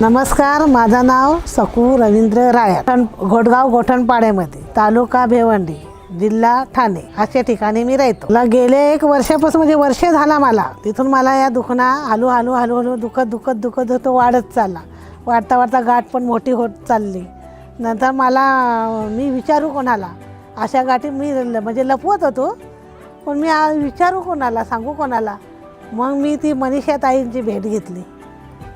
नमस्कार माझं नाव सकू रवींद्र राय. घोटगाव गोठणपाड्यामध्ये तालुका भेवंडी जिल्हा ठाणे. अशा ठिकाणी मी राहतो. गेले एक वर्षापासून म्हणजे वर्ष झाला मला. तिथून मला या दुखणा हळू हळू हळूहळू दुखत दुखत दुखत तो वाढत चालला. वाढता वाढता गाठ पण मोठी होत चालली. नंतर मला मी विचारू कोणाला? अशा गाठी मी म्हणजे लपवत होतो. पण मी विचारू कोणाला सांगू कोणाला? मग मी ती मनीषा ताईंची भेट घेतली.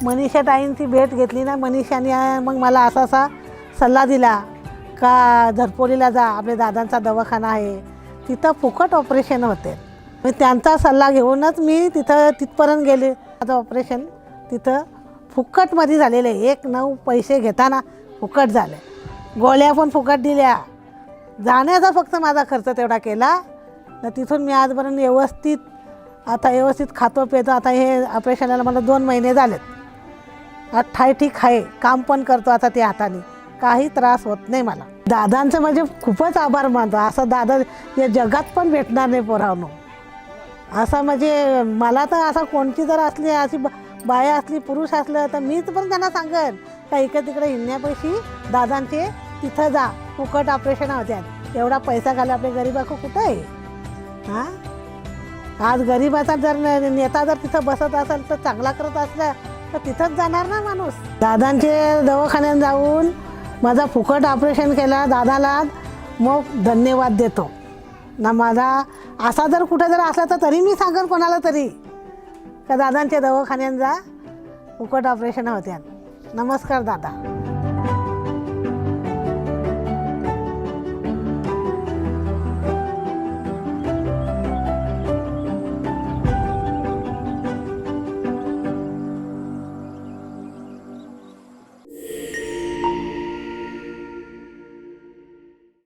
मनीषा ताईंची भेट घेतली ना मनीषाने मग मला असा असा सल्ला दिला का झरपोलीला जा आपल्या दादांचा दवाखाना आहे. तिथं फुकट ऑपरेशन होते. मी त्यांचा सल्ला घेऊनच मी तिथं तिथपर्यंत गेले. माझं ऑपरेशन तिथं फुकटमध्ये झालेलं आहे. एक नऊ पैसे घेताना फुकट झाले. गोळ्या पण फुकट दिल्या. जाण्याचा फक्त माझा खर्च तेवढा केला. तर तिथून मी आजपर्यंत व्यवस्थित आता व्यवस्थित खातो पितो आता हे ऑपरेशनाला मला दोन महिने झालेत. अठ्ठाई ठीक आहे काम पण करतो आता ते हाताने. काही त्रास होत नाही मला. दादांचं म्हणजे खूपच आभार मानतो. असं दादा या जगात पण भेटणार नाही पोरावनो असं म्हणजे मला तर असं कोणती जर असली अशी बाया असली पुरुष असलं तर मीच पण त्यांना सांगेन का इकडे तिकडे हिंडण्यापैकी दादांचे तिथं जा. फुकट ऑपरेशन होत्यात एवढा पैसा घाला आपल्या गरीबाको कुठं? आहे हां? आज गरिबाचा जर नेता जर तिथं बसत असेल तर चांगला करत असला तर तिथंच जाणार ना माणूस. दादांचे दवाखान्यात जाऊन माझा फुकट ऑपरेशन केला दादाला मग धन्यवाद देतो. ना माझा असा जर कुठं जर असला तर तरी मी सांगेन कोणाला तरी. का दादांच्या दवाखान्यात जा फुकट ऑपरेशन होत्या. नमस्कार दादा.